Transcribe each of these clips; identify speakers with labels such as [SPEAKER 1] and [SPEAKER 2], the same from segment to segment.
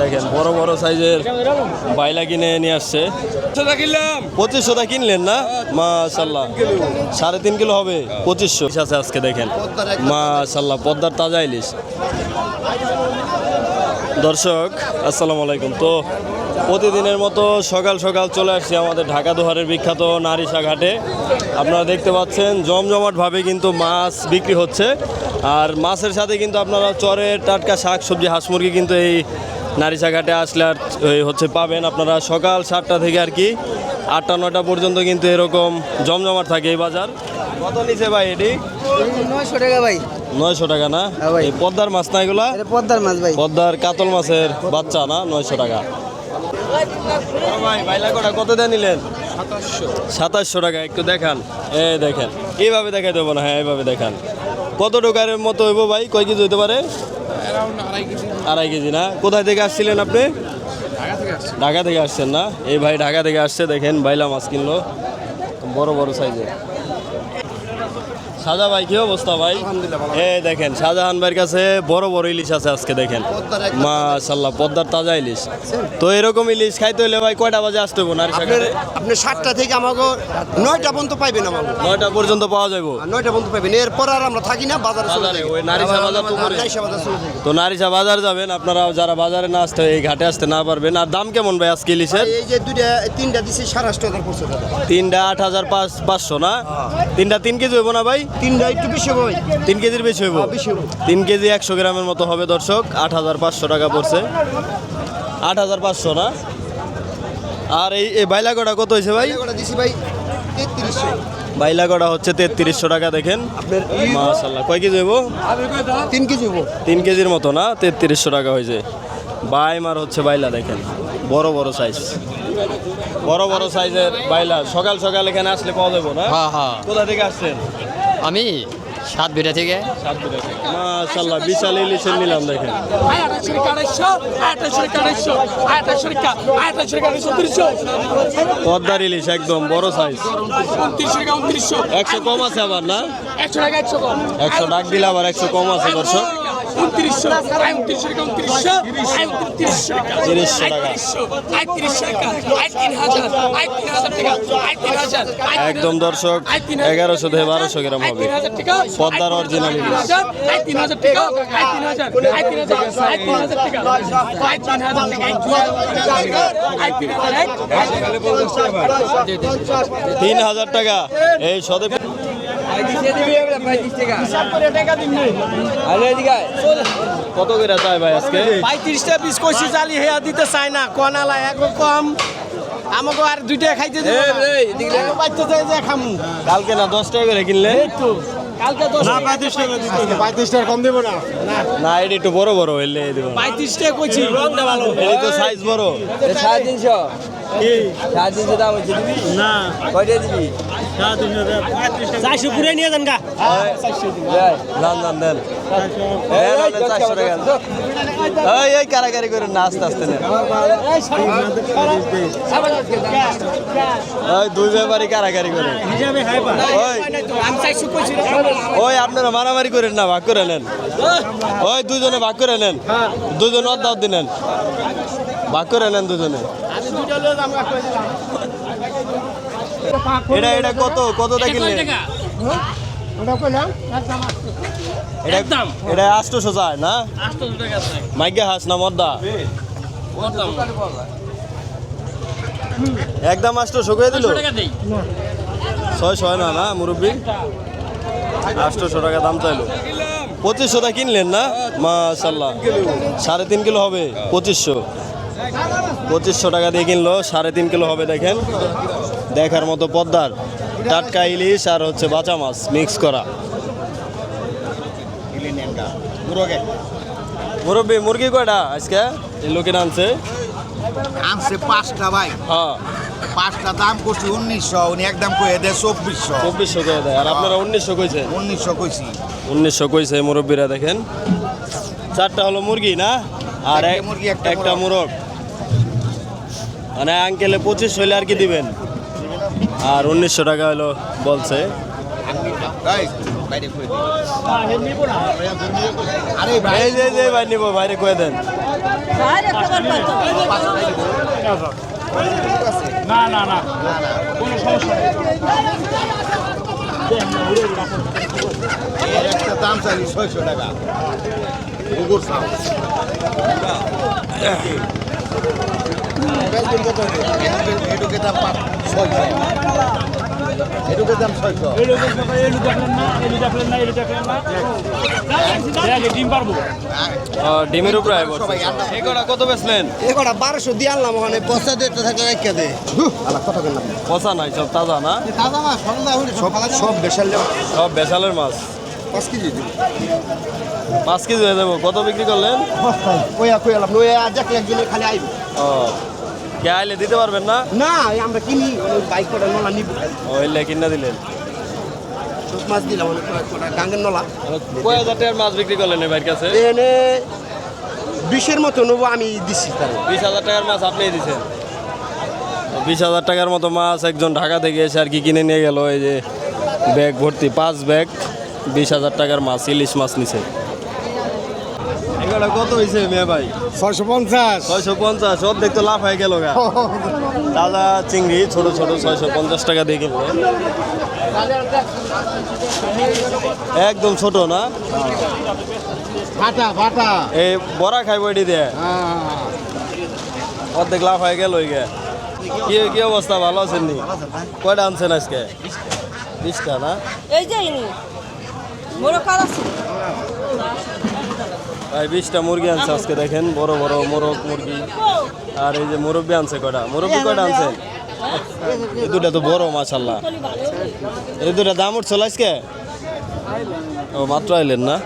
[SPEAKER 1] দেখেন, বড় বড় সাইজের বাইলা কিনে নিয়ে আসছে। পঁচিশশোটা কিনলেন না? মাশাল্লাহ। সাড়ে তিন কিলো হবে, পঁচিশশো। আছে আজকে, দেখেন। মাশাল্লাহ, পদ্মার তাজা ইলিশ। দর্শক, আসসালামু আলাইকুম। তো প্রতিদিনের মতো সকাল সকাল চলে আসছি আমাদের ঢাকা দোহারের বিখ্যাত নারিশা ঘাটে আপনারা দেখতে পাচ্ছেন, জমজমাটভাবে কিন্তু মাছ বিক্রি হচ্ছে। আর মাছের সাথে কিন্তু আপনারা চরের টাটকা শাক, সবজি, হাঁস মুরগি কিন্তু এই নারিশা ঘাটে আসলে আর এই হচ্ছে পাবেন আপনারা সকাল সাতটা থেকে আর কি আটটা নয়টা পর্যন্ত কিন্তু এরকম জমজমাট থাকে এই বাজার। কত নিচে ভাই এটি?
[SPEAKER 2] নয়শো টাকা ভাই।
[SPEAKER 1] নয়শো টাকা না?
[SPEAKER 2] হ্যাঁ।
[SPEAKER 1] এই পদ্মার মাছ না এগুলা?
[SPEAKER 2] পদ্মার মাছ ভাই।
[SPEAKER 1] পদ্মার কাতল মাছের বাচ্চা না? নয়শো টাকা। ভাই বাইলা কটা কত দিয়ে নিলেন? সাতাশশো। টাকা একটু দেখান। এ দেখেন এইভাবে দেখাই দেবো না হ্যাঁ এইভাবে দেখান। কত টাকার মতো হইব ভাই? কয় কেজি হইতে পারে? আড়াই কেজি। না? কোথায় থেকে আসছিলেন আপনি? ঢাকা থেকে আসছেন না? এই ভাই ঢাকা থেকে আসছে দেখেন বাইলা মাছ কিনলো। বড় বড় সাইজের। সাজা ভাই কি অবস্থা ভাই? এই দেখেন শাহজাহান ভাইয়ের কাছে বড় বড় ইলিশ আছে আজকে দেখেন। মাশাল্লাহ পদ্মার তাজা ইলিশ। তো এরকম ইলিশ খাইতে হলে ভাই কয়টা বাজে আসতে হব নারী
[SPEAKER 3] আপনি সাতটা থেকে আমাকে নয়টা পর্যন্ত পাইবেন আমাকে।
[SPEAKER 1] নয়টা পর্যন্ত পাওয়া যাব
[SPEAKER 3] নয়টা পর্যন্ত পাইবেন। এরপর আর আমরা থাকি না বাজারে চলে যাই।
[SPEAKER 1] ওই নারিশা বাজার তো তো নারিশা বাজার যাবেন আপনারা যারা বাজারে না আসতে এই ঘাটে আসতে না পারবেন। আর দাম কেমন ভাই আজকে ইলিশের?
[SPEAKER 3] এই যে দুইটা তিনটা দিছি সাড়ে আটশো হাজার পড়ছে
[SPEAKER 1] তিনটা আট হাজার পাঁচ পাঁচশো না? তিনটা তিন কেজি হইব না ভাই?
[SPEAKER 3] তিনটা একটু বেশি হবে
[SPEAKER 1] তিন কেজির বেশি হইব?
[SPEAKER 3] হ্যাঁ,
[SPEAKER 1] তিন কেজি একশো গ্রামের মতো হবে দর্শক। আট হাজার পাঁচশো টাকা পড়ছে। আট হাজার পাঁচশো না? আর এই বাইলাগড়া কত হয়েছে ভাই?
[SPEAKER 3] দিছি ভাই তেত্রিশশো।
[SPEAKER 1] বাইলাগড়া হচ্ছে তেত্রিশশো টাকা দেখেন। মাশাল্লাহ কয় কেজি হইব?
[SPEAKER 3] তিন কেজি হব
[SPEAKER 1] তিন কেজির মতো না? তেত্রিশশো টাকা হয়েছে বাইমার হচ্ছে বাইলা দেখেন। বড় বড় সাইজ বড় বড় সাইজের বাইলা। সকাল সকাল এখানে আসলে পাওয়া যাব না?
[SPEAKER 4] হ্যাঁ হ্যাঁ।
[SPEAKER 1] কোথা থেকে আসছেন?
[SPEAKER 4] আমি সাত বিটা থেকে।
[SPEAKER 1] মাশাল্লাহ বিশাল ইলিশের নিলাম দেখেন। পদ্মার ইলিশ একদম বড় সাইজ একশো কম আছে আবার না? একশো ডাক দিলে আবার একশো কম আছে দর্শক। তিরিশশো টাকা একদম দর্শক এগারোশো থেকে বারোশো গ্রাম হবে। পদ্মার অরিজিনাল ইলিশ। তিন হাজার টাকা এই সদে কত করে চাই ভাই আজকে?
[SPEAKER 2] পঁয়ত্রিশটা পিস কষি চালি হেয়া দিতে চাই না কনালা এক কম। আমাকে আর দুইটা খাইতে দেবো না। খামু।
[SPEAKER 1] কালকে না দশ টাকা করে কিনলে?
[SPEAKER 2] কালকে দশ
[SPEAKER 1] না এটি একটু বড় বড় হইলে দেবো।
[SPEAKER 2] পঁয়ত্রিশটা কইছি।
[SPEAKER 1] এটি তো সাইজ বড়।
[SPEAKER 2] সাড়ে তিনশো। সাড়ে তিনশো দাম হচ্ছে দিবি? না। কয়টা দিবি? চারশো পুরে নিয়ে যান গা।
[SPEAKER 1] দান। দান দেন দেন আপনি চারশো টাকা। দেন। এই এই কারাগারি করে না আস্তে আস্তে নেন। ওই দুই ব্যাপারই কারাগারি করে ওই আপনারা মারামারি করেন না ভাগ করে নেন। ওই দুজনে ভাগ করে নেন। দুজন অর্ধ নেন। ভাগ করে নেন দুজনে। এটা এটা কত কতটা কিনলেন? এটা আষ্টশো যায় না? মাইকে হাস না মদ্দা? একদম আষ্টশো করে দিল? ছয় ছয় না না মুরব্বী? আষ্টশো টাকা দাম চাইলো। পঁচিশশোটা কিনলেন না? মাশাল্লাহ সাড়ে তিন কিলো হবে পঁচিশশো। পঁচিশশো টাকা দিয়ে কিনলো সাড়ে তিন কিলো হবে দেখেন। দেখার মতো পদ্মার। টাটকা ইলিশ আর হচ্ছে বাঁচা মাছ মিক্স করা। মুরব্বী মুরগি কয়টা আজকে? লোকে আনছে
[SPEAKER 5] আনছে পাঁচটা ভাই।
[SPEAKER 1] হ্যাঁ।
[SPEAKER 5] পাঁচটা দাম করছি উনিশশো উনি একদম কয়ে দেয় চব্বিশশো।
[SPEAKER 1] চব্বিশশো করে দেয়। আর আপনারা উনিশশো কইছে?
[SPEAKER 5] উনিশশো কইছি।
[SPEAKER 1] উনিশশো কইছে মুরব্বীরা দেখেন। চারটা হলো মুরগি না? আর
[SPEAKER 5] চারটে
[SPEAKER 1] এক-
[SPEAKER 5] মুরগি, একটা
[SPEAKER 1] একটা
[SPEAKER 5] মোরগ।
[SPEAKER 1] মানে আঙ্কেলে পঁচিশ হইলে আর কি দিবেন? আর উনিশশো টাকা হলো বলছে।
[SPEAKER 5] ভাই
[SPEAKER 1] নিবো বাইরে কয়ে দেন।
[SPEAKER 6] না না না। কোনো সমস্যা নেই।
[SPEAKER 5] একটা দাম চাইলি ছয়শো টাকা। দাম ছয়শো। দাম ছয়শো।
[SPEAKER 1] ডিমের উপরে কত বেচলেন?
[SPEAKER 3] এ কটা বারোশো দিয়ে আনলাম ওখানে। পচা রেখে দে আলা কথা কেন
[SPEAKER 1] পচা নাই সব তাজা না?
[SPEAKER 3] সব সব
[SPEAKER 1] সব বেসালের মাছ।
[SPEAKER 3] পাঁচ কেজি
[SPEAKER 1] পাঁচ কেজি হয়ে যাব। কত বিক্রি করলেন?
[SPEAKER 3] কইয়া লাভ খালি আইব।
[SPEAKER 1] ও। কে আইলে দিতে পারবেন না?
[SPEAKER 3] না আমরা কিনি বাইক করে নলা নিব।
[SPEAKER 1] ওইলে কিনা দিলেন।
[SPEAKER 3] মাছ দিলাম অনেক কটা গাঙ্গের নলা।
[SPEAKER 1] কয় হাজার টাকার মাছ বিক্রি করলেন এবার কাছে?
[SPEAKER 3] এনে বিশের মতো নেব আমি দিছি তারে।
[SPEAKER 1] বিশ হাজার টাকার মাছ আপনিই দিছেন। বিশ হাজার টাকার মতো মাছ একজন ঢাকা থেকে এসে আর কি কিনে নিয়ে গেল এই যে ব্যাগ ভর্তি পাঁচ ব্যাগ বিশ হাজার টাকার মাছ ইলিশ মাছ নিছে। এগুলো কত হয়েছে মেয়ে ভাই?
[SPEAKER 3] ছয়শো পঞ্চাশ।
[SPEAKER 1] ছয়শো পঞ্চাশ অর্ধেক তো লাভ হয়ে গেল গা। তাজা চিংড়ি ছোট ছোট ছয়শো পঞ্চাশ টাকা দিয়ে কিনলে একদম ছোট না?
[SPEAKER 3] ফাটা ফাটা
[SPEAKER 1] এই বড়া খাইব এটি দিয়ে। অর্ধেক লাভ হয়ে গেল ওই গে। কি কি অবস্থা? ভালো আছেন নি? কয়টা আনছেন আজকে? বিশটা না?
[SPEAKER 7] এই যে ইনি। মোর আছে?
[SPEAKER 1] ভাই, বিশটা মুরগি আনছে আজকে দেখেন, বড় বড় মোরগ মুরগি। আর এই যে মুরব্বি আনছে কটা মুরব্বি কটা আনছে? এই দুটা তো বড় মাশাল্লাহ এই দুটা দাম উঠছিল আজকে? ও, মাত্র আইলেন না?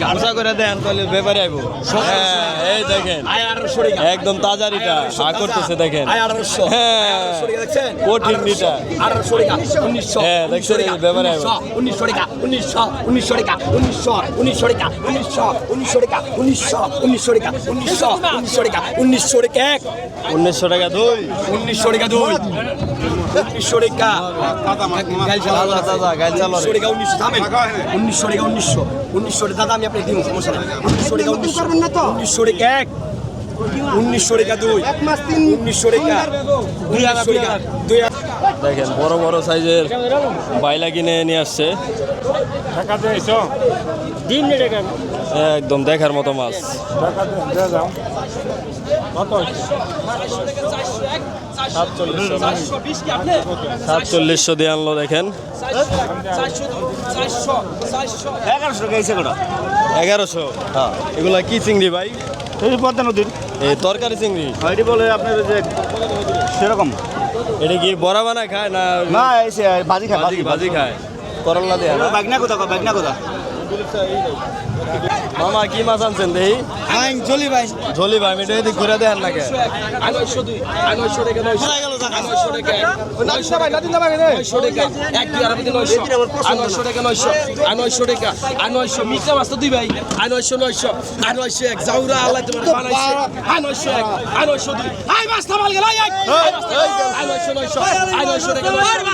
[SPEAKER 1] গামছা করে দেন তাহলে ব্যাপারে আইবো। হ্যাঁ এই দেখেন। একদম তাজা রিটা হা করতেছে দেখেন। হ্যাঁ কঠিন রিটা হ্যাঁ দেখছেন এই ব্যাপারে আইবো।
[SPEAKER 2] উনিশশো টাকা উনিশশো উনিশশো টাকা উনিশশো উনিশশো টাকা উনিশশো উনিশশো টাকা উনিশশো উনিশশো টাকা উনিশশো উনিশশো টাকা উনিশশো টাকা এক।
[SPEAKER 1] উনিশশো টাকা দুই।
[SPEAKER 2] উনিশশো টাকা দুই। উনিশশো টাকা। উনিশশো টাকা উনিশশো উনিশশো টাকা উনিশশো উনিশশো টাকা দাদা আমি আপনাকে দিব সমস্যা নেই। উনিশশো উনিশশো এক উনিশশো টাকা দুই উনিশশো টাকা দুই হাজার দুই
[SPEAKER 1] দেখেন বড় বড় সাইজের বাইলা কিনে নিয়ে আসছে। একদম দেখার মতো মাছ।
[SPEAKER 6] কত?
[SPEAKER 1] সাতচল্লিশশো। দিয়ে আনলো দেখেন।
[SPEAKER 6] এগারোশো
[SPEAKER 1] হ্যাঁ। এগুলা কি চিংড়ি ভাই?
[SPEAKER 6] পদ্মা নদীর।
[SPEAKER 1] এই তরকারি চিংড়ি।
[SPEAKER 6] এটি বলে আপনার যে সেরকম।
[SPEAKER 1] এটা কি বড়া বানায় খায় না
[SPEAKER 6] না বাজি খায়
[SPEAKER 1] ভাজি ভাজি খায়। করল্লা দেয়া?
[SPEAKER 6] বাগনা কোথা বাগনা কোথা?
[SPEAKER 1] মামা কি মাছ আনছেন দেহি?
[SPEAKER 3] চলি ভাই।
[SPEAKER 1] ঝোলি ভাই মিটে এদিক ঘুরে
[SPEAKER 2] নয়শো।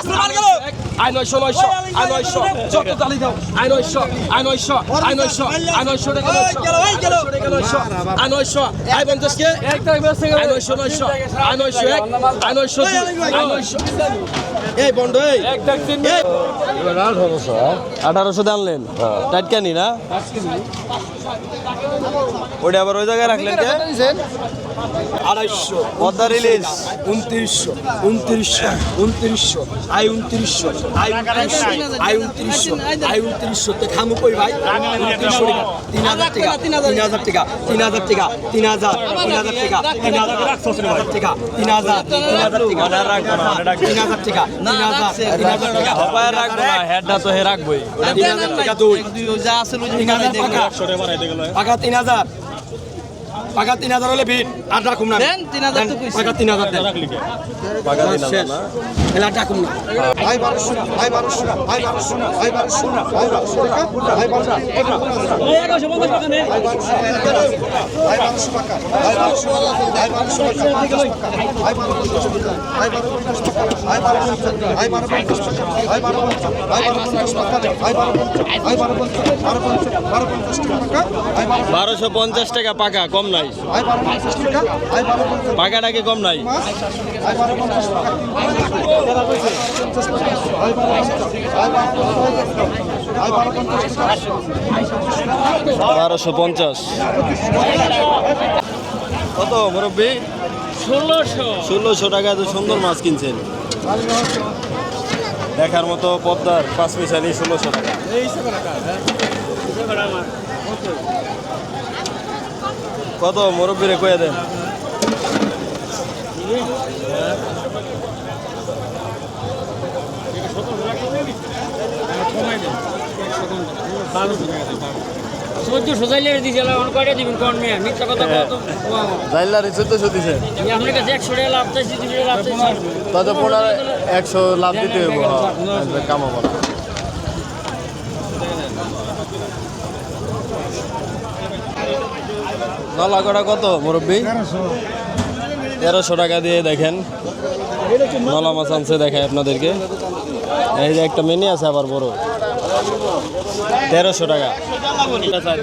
[SPEAKER 2] টাকা। এক এক এক আই নয়শো নয়শো আই নয়শো যত তালি দাও। আই নয়শো আই নয়শো আই নয়শো আই নয়শো টাকা নয়শো নয়শো টাকা নয়শো আই নয়শো আই পঞ্চাশ কে আই নয়শো নয়শো আই নয়শো এক আই নয়শো দুই আই নয়শো। এই এই। এই।
[SPEAKER 1] আঠারোশো আনলেন। টাটকানি না ওটা আবার ওই জায়গায় রাখলেন কে?
[SPEAKER 2] আড়াইশো
[SPEAKER 1] পদ্মা রিলিজ
[SPEAKER 2] উনত্রিশশো উনত্রিশশো উনত্রিশশো আই উনত্রিশশো আই উনত্রিশশো আই উনত্রিশশো আই উনত্রিশশো তো খামু কই ভাই উনত্রিশশো টাকা তিন হাজার টাকা তিন হাজার টাকা তিন হাজার টাকা তিন হাজার তিন হাজার টাকা তিন হাজার টাকা তিন হাজার তিন হাজার টাকা
[SPEAKER 1] মানে।
[SPEAKER 2] তিন হাজার টাকা তিন হাজার তিন হাজার টাকা
[SPEAKER 1] রাখব না হেডটা তো হে রাখবোই
[SPEAKER 2] তিন হাজার টাকা দুই তিন হাজার টাকা পাকা তিন হাজার পাকা তিন হাজার হলে ভিড় আর রাখুন না দেন তিন হাজার পাকা তিন হাজার দেন
[SPEAKER 1] পাকা দিন আছে না
[SPEAKER 2] এলা রাখুন না
[SPEAKER 3] ভাই বারোশো
[SPEAKER 6] পঞ্চাশ টাকা
[SPEAKER 1] পাকা কম নাই
[SPEAKER 3] ভাই? বারো পঞ্চাশ টাকা ভাই বারো পঞ্চাশ
[SPEAKER 1] পাকাটা কি কম নাই। বারোশো পঞ্চাশ। কত মুরব্বী?
[SPEAKER 6] ষোলোশো।
[SPEAKER 1] ষোলোশো টাকা এত সুন্দর মাছ কিনছেন। দেখার মতো পদ্মার পাঁচ মিশালি ষোলোশো টাকা। কত? মুরব্বীরে কয়ে দেন।
[SPEAKER 6] চোদ্দশো এখন কয়টা দিবেন কোন মেয়ে? মিথ্যা কথা কত?
[SPEAKER 1] জাইলার চোদ্দশো দিছে।
[SPEAKER 6] আপনার কাছে একশো টাকা লাভ চাইছি দুশো লাভ চাইছি।
[SPEAKER 1] তাতে পনেরো একশো লাভ দিতে হইব কামাবো। নলা কটা কত মুরব্বী? তেরোশো টাকা দিয়ে দেখেন। নলা মাছ আনছে দেখায় আপনাদেরকে। এই যে একটা মেনি আছে আবার বড়। তেরোশো টাকা।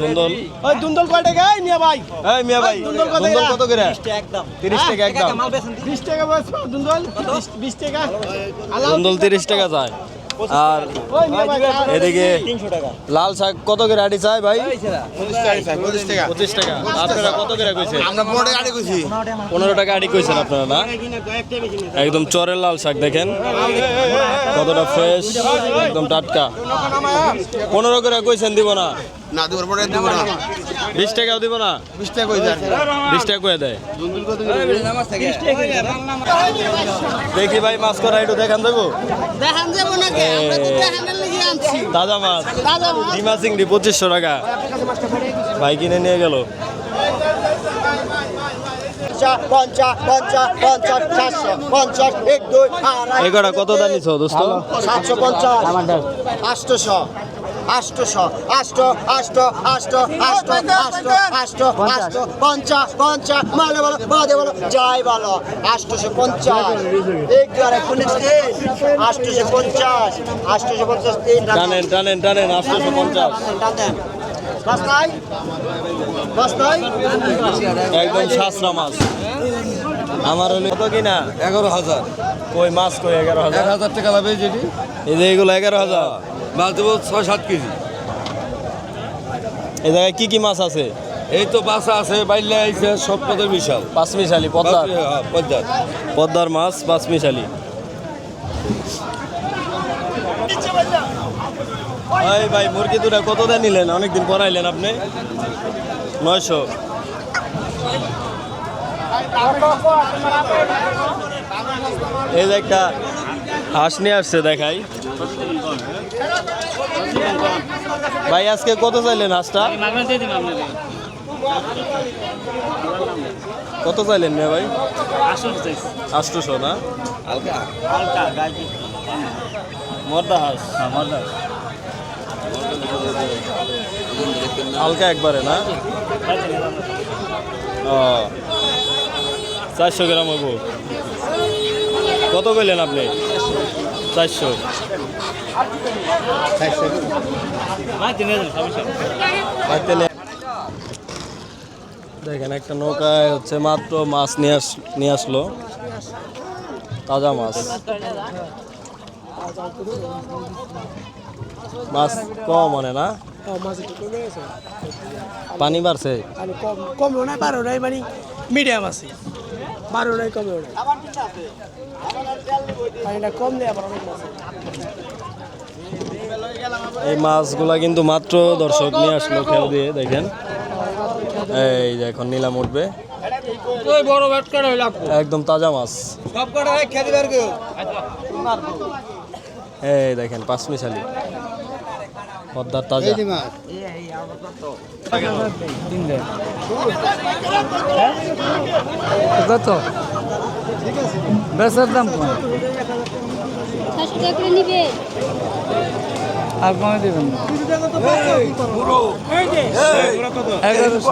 [SPEAKER 1] দুন্দল।
[SPEAKER 2] ওই দুন্দল কয় টাকা? এই মিয়া ভাই।
[SPEAKER 1] এই মিয়া ভাই দুন্দল কত করে? তিরিশ টাকা একদম।
[SPEAKER 2] টাকা দুন্দল? টাকা।
[SPEAKER 1] দুন্দল তিরিশ টাকা। যায় আর এদিকে লাল শাক কত করে আটি চাই ভাই?
[SPEAKER 5] পঁচিশ টাকা।
[SPEAKER 1] আপনারা কত করে কইছেন?
[SPEAKER 5] পনেরো টাকা আগে
[SPEAKER 1] পনেরো টাকা আটি কইছেন আপনারা না? একদম চরের লাল শাক দেখেন। কতটা ফ্রেশ একদম টাটকা। পনেরো করে কইছেন দিব না।
[SPEAKER 5] না দুপুর পরে দিব না।
[SPEAKER 1] বিশ টাকাও দিব না?
[SPEAKER 5] বিশ টাকা কই যান
[SPEAKER 1] বিশ টাকা করে দেয়? দেখি ভাই মাছ করা একটু দেখান দেবো?
[SPEAKER 7] দেখান যাব নাকি? আমরা তো দেখানের লেগে আনছি।
[SPEAKER 1] তাজা মাছ।
[SPEAKER 7] দাদা
[SPEAKER 1] ডিমা চিংড়ি পঁচিশশো টাকা। ভাই কিনে নিয়ে গেল। কত দানিছ দোস্ত?
[SPEAKER 3] সাতশো পঞ্চাশ আষ্টশো আষ্টশো আষ্ট আষ্ট আষ্ট আষ্ট আষ্ট আষ্ট আষ্ট পঞ্চাশ পঞ্চাশ মানে বলো বাদে বলো যাই বলো আষ্টশো পঞ্চাশ। আষ্টশো পঞ্চাশ আষ্টশো পঞ্চাশ তিন
[SPEAKER 1] টানেন টানেন টানেন আটশোশো পঞ্চাশ।
[SPEAKER 3] টানেন
[SPEAKER 1] একদম সাতটা মাছ। আমার হলে কত কিনা?
[SPEAKER 5] এগারো হাজার।
[SPEAKER 1] কই মাছ কই এগারো হাজার?
[SPEAKER 5] এক হাজার টাকা লাভে যেটি
[SPEAKER 1] এই যে এগুলো এগারো হাজার।
[SPEAKER 5] মাছ দেবো ছয় সাত কেজি।
[SPEAKER 1] এই জায়গায় কি কি মাছ আছে?
[SPEAKER 5] এই তো বাসা আছে বাইলে আইছে সব পদের বিশাল
[SPEAKER 1] পাঁচমিশালি পদ্মার?
[SPEAKER 5] হ্যাঁ, পদ্মার।
[SPEAKER 1] পদ্মার মাছ পাঁচমিশালি ভাই ভাই মুরগি দুটা কত দেন নিলেন? অনেকদিন পরাইলেন আপনি। নয়শো। এই যে একটা হাঁস নিয়ে আসছে দেখাই। ভাই আজকে কত চাইলেন হাঁসটা? কত চাইলেন মেয়ে ভাই? আষ্টশো না?
[SPEAKER 6] হালকা গাড়ি
[SPEAKER 1] মর্দা হালকা একবারে না? ও। চারশো গ্রাম হব কত কইলেন আপনি? চারশো। দেখেন, একটা নৌকায় হচ্ছে মাত্র মাছ নিয়ে নিয়ে আসলো। তাজা মাছ। মাছ কম মানে না? পানি বাড়ছে?
[SPEAKER 2] কম নাই বারো নাই মানে মিডিয়াম আছে। বারো নাই কমে নাই কম নেই আবার
[SPEAKER 1] এই মাছগুলা কিন্তু মাত্র দর্শক নিয়ে আসলো খেয়াল দিয়ে দেখেন। এই যে এখন নিলাম উঠবে।
[SPEAKER 6] ওই বড় ব্যাট করে হইলে
[SPEAKER 1] একদম তাজা মাছ। এই দেখেন পাঁচমিশালি পদ্মার তাজা।
[SPEAKER 6] কত? বেচার দাম কম আর কমে দেবেন না। এগারোশো।